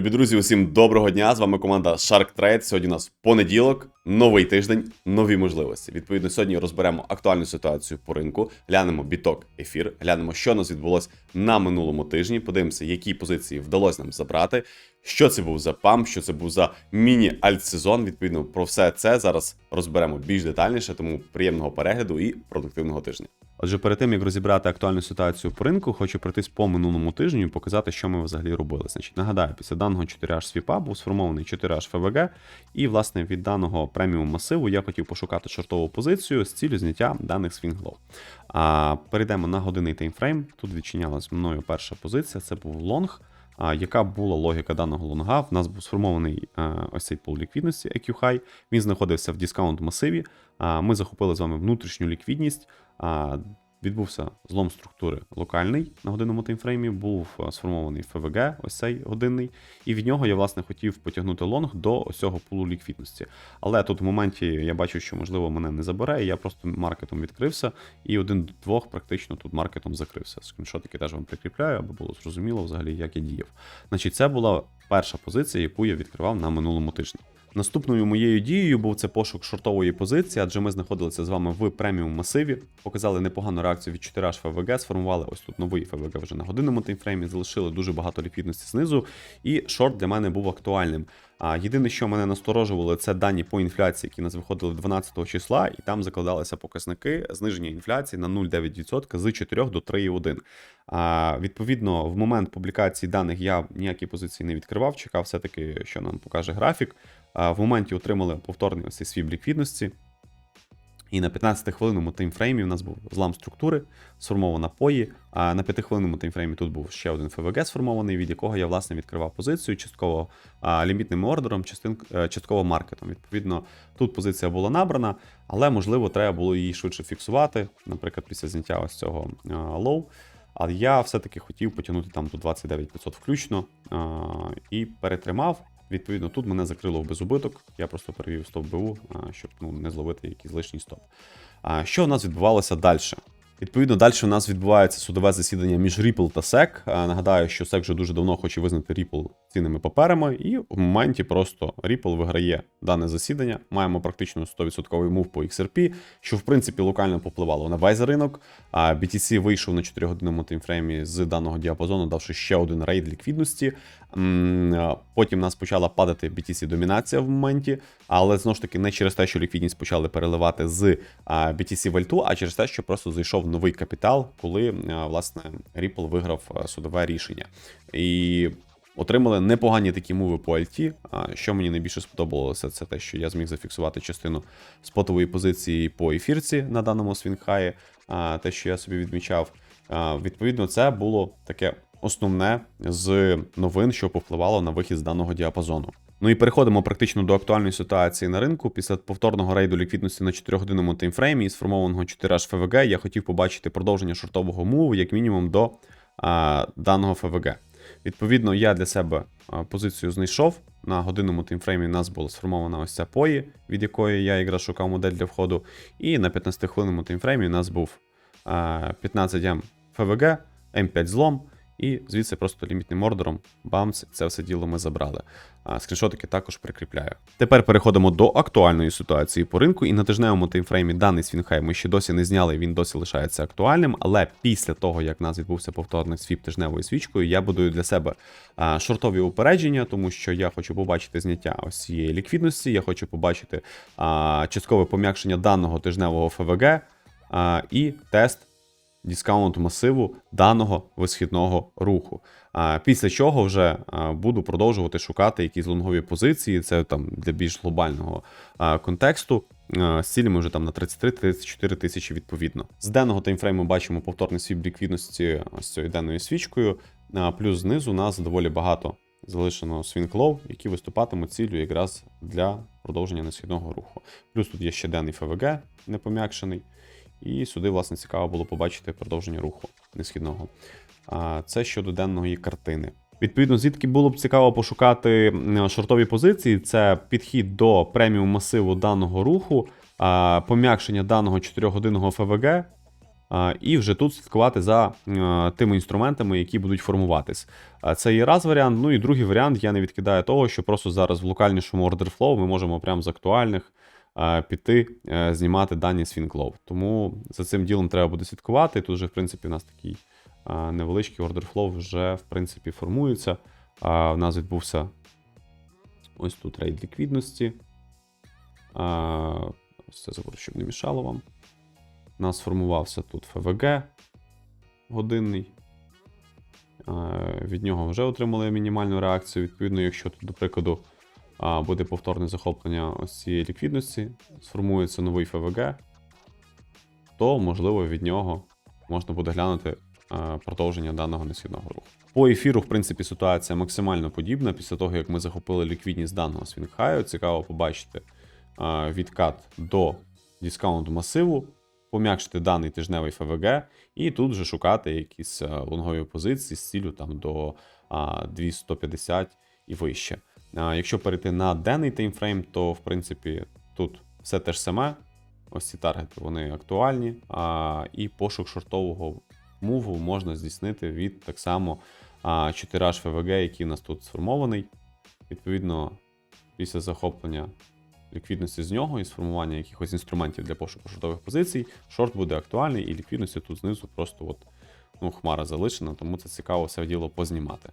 Любі друзі, усім доброго дня! З вами команда Shark Trade. Сьогодні у нас понеділок, новий тиждень, нові можливості. Відповідно, сьогодні розберемо актуальну ситуацію по ринку, глянемо біток, ефір, глянемо, що нас відбулось на минулому тижні. Подивимося, які позиції вдалося нам забрати. Що це був за памп, що це був за міні-альтсезон. Відповідно, про все це зараз розберемо більш детальніше, тому приємного перегляду і продуктивного тижня. Отже, перед тим як розібрати актуальну ситуацію по ринку, хочу пройтись по минулому тижню і показати, що ми взагалі робили. Значить, нагадаю, після даного 4H свіпа був сформований 4H ФВГ, і власне від даного преміум масиву я хотів пошукати шортову позицію з цілю зняття даних свінглов. А перейдемо на годинний таймфрейм. Тут відчинялась мною перша позиція, це був лонг. А, яка була логіка даного лонга? В нас був сформований а, ось цей пул ліквідності EQ High, Він знаходився в дискаунт масиві. А, ми захопили з вами внутрішню ліквідність. А, Відбувся злом структури локальний на годинному таймфреймі, був сформований ФВГ, ось цей годинний, і від нього я власне хотів потягнути лонг до ось цього пулу ліквідності. Але тут в моменті я бачу, що можливо мене не забере, і я просто маркетом відкрився, і один до двох практично тут маркетом закрився. Скріншотики теж вам прикріпляю, аби було зрозуміло взагалі, як я діяв. Значить, це була перша позиція, яку я відкривав на минулому тижні. Наступною моєю дією був це пошук шортової позиції, адже ми знаходилися з вами в преміум масиві, показали непогану реакцію від 4H FVG, сформували ось тут новий FVG вже на годинному таймфреймі, залишили дуже багато ліквідності знизу, і шорт для мене був актуальним. А єдине, що мене насторожувало, це дані по інфляції, які нас виходили 12 числа, і там закладалися показники зниження інфляції на 0,9% з 4 до 3,1. А відповідно, в момент публікації даних я ніякі позиції не відкривав, чекав все-таки, що нам покаже графік. А в моменті отримали повторний ось цей свій ліквідності. І на 15-хвилинному таймфреймі у нас був злам структури, сформована пої. А на 5-хвилинному таймфреймі тут був ще один ФВГ сформований, від якого я власне відкривав позицію частково а, лімітним ордером, частин, е, частково маркетом. Відповідно, тут позиція була набрана, але можливо треба було її швидше фіксувати, наприклад, після зняття ось цього лоу. Але я все-таки хотів потягнути там до 29500 включно а, і перетримав. Відповідно, тут мене закрило в безубиток. Я просто перевів стоп БУ, щоб ну, не зловити якийсь лишній стоп. А що у нас відбувалося далі? Відповідно, далі у нас відбувається судове засідання між Ripple та SEC. Нагадаю, що SEC вже дуже давно хоче визнати Ripple цінними паперами, і в моменті просто Ripple виграє дане засідання. Маємо практично 100% мув по XRP, що в принципі локально попливало на весь ринок. BTC вийшов на 4-годинному таймфреймі з даного діапазону, давши ще один рейд ліквідності. Потім нас почала падати BTC домінація в моменті, але знову ж таки не через те, що ліквідність почали переливати з BTC вальту, а через те, що просто зайшов новий капітал, коли власне Ripple виграв судове рішення. І Отримали непогані такі мови по альті. Що мені найбільше сподобалося, це те, що я зміг зафіксувати частину спотової позиції по ефірці на даному свінгхаї, те, що я собі відмічав. Відповідно, це було таке основне з новин, що повпливало на вихід з даного діапазону. Ну і переходимо практично до актуальної ситуації на ринку. Після повторного рейду ліквідності на 4-годинному таймфреймі і сформованого 4H FVG я хотів побачити продовження шортового муву, як мінімум, до а, даного ФВГ. Відповідно, я для себе позицію знайшов. На годинному таймфреймі у нас була сформована ось ця пої, від якої я якраз шукав модель для входу. І на 15-хвилинному таймфреймі у нас був 15М ФВГ, М5 злом. І звідси просто лімітним ордером, бамц, це все діло ми забрали. А скріншотики також прикріпляю. Тепер переходимо до актуальної ситуації по ринку. І на тижневому таймфреймі даний свінхай ми ще досі не зняли, він досі лишається актуальним. Але після того, як в нас відбувся повторний свіп тижневою свічкою, я будую для себе а, шортові упередження, тому що я хочу побачити зняття ось цієї ліквідності, я хочу побачити а, часткове пом'якшення даного тижневого ФВГ а, і тест дискаунт масиву даного висхідного руху. А після чого вже буду продовжувати шукати якісь лонгові позиції. Це там для більш глобального контексту. З цілями вже там на 33-34 тисячі відповідно. З денного таймфрейму бачимо повторний свій ліквідності з цією денною свічкою. Плюс знизу у нас доволі багато залишено свінклов, які виступатимуть ціллю якраз для продовження несхідного руху. Плюс тут є ще денний ФВГ непом'якшений. І сюди, власне, цікаво було побачити продовження руху несхідного. Це щодо денної картини. Відповідно, звідки було б цікаво пошукати шортові позиції, це підхід до преміум масиву даного руху, пом'якшення даного 4-годинного ФВГ І вже тут слідкувати за тими інструментами, які будуть формуватись. Це є раз варіант. Ну і другий варіант, я не відкидаю того, що просто зараз в локальнішому flow ми можемо прямо з актуальних піти е, знімати дані з FinCloud. Тому за цим ділом треба буде слідкувати. Тут вже, в принципі, у нас такий е, невеличкий order flow вже в принципі формується. У нас відбувся ось тут рейд ліквідності. Ось це забуду, щоб не мішало вам. У нас сформувався тут ФВГ годинний. Від нього вже отримали мінімальну реакцію. Відповідно, якщо тут, до прикладу, буде повторне захоплення ось цієї ліквідності, сформується новий ФВГ, то, можливо, від нього можна буде глянути продовження даного несхідного руху. По ефіру, в принципі, ситуація максимально подібна. Після того, як ми захопили ліквідність даного свінгхаю, цікаво побачити відкат до дискаунту масиву, пом'якшити даний тижневий ФВГ, і тут вже шукати якісь лонгові позиції з цілю там до 250 і вище. Якщо перейти на денний таймфрейм, то в принципі тут все те ж саме. Ось ці таргети вони актуальні, а, і пошук шортового муву можна здійснити від так само а, 4H FVG, який у нас тут сформований. Відповідно, після захоплення ліквідності з нього і сформування якихось інструментів для пошуку шортових позицій, шорт буде актуальний, і ліквідності тут знизу просто от, ну, хмара залишена, тому це цікаво все діло познімати.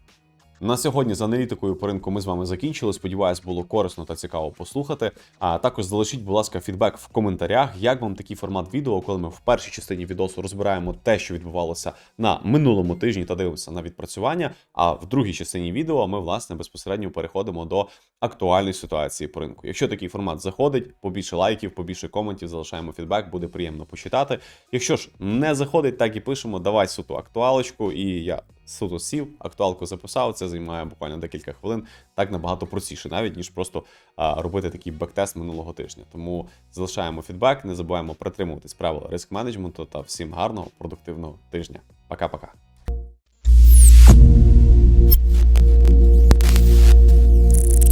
На сьогодні з аналітикою по ринку ми з вами закінчили. Сподіваюсь, було корисно та цікаво послухати. А також залишіть, будь ласка, фідбек в коментарях, як вам такий формат відео, коли ми в першій частині відосу розбираємо те, що відбувалося на минулому тижні, та дивимося на відпрацювання. А в другій частині відео ми власне безпосередньо переходимо до актуальної ситуації по ринку. Якщо такий формат заходить, побільше лайків, побільше коментів, залишаємо фідбек, буде приємно почитати. Якщо ж не заходить, так і пишемо. Давай суто актуалочку, і я суто сів, актуалку записав. Це займає буквально декілька хвилин. Так набагато простіше, навіть ніж просто а, робити такий бектест минулого тижня. Тому залишаємо фідбек, не забуваємо притримуватись правил риск менеджменту та всім гарного продуктивного тижня. Пока-пока.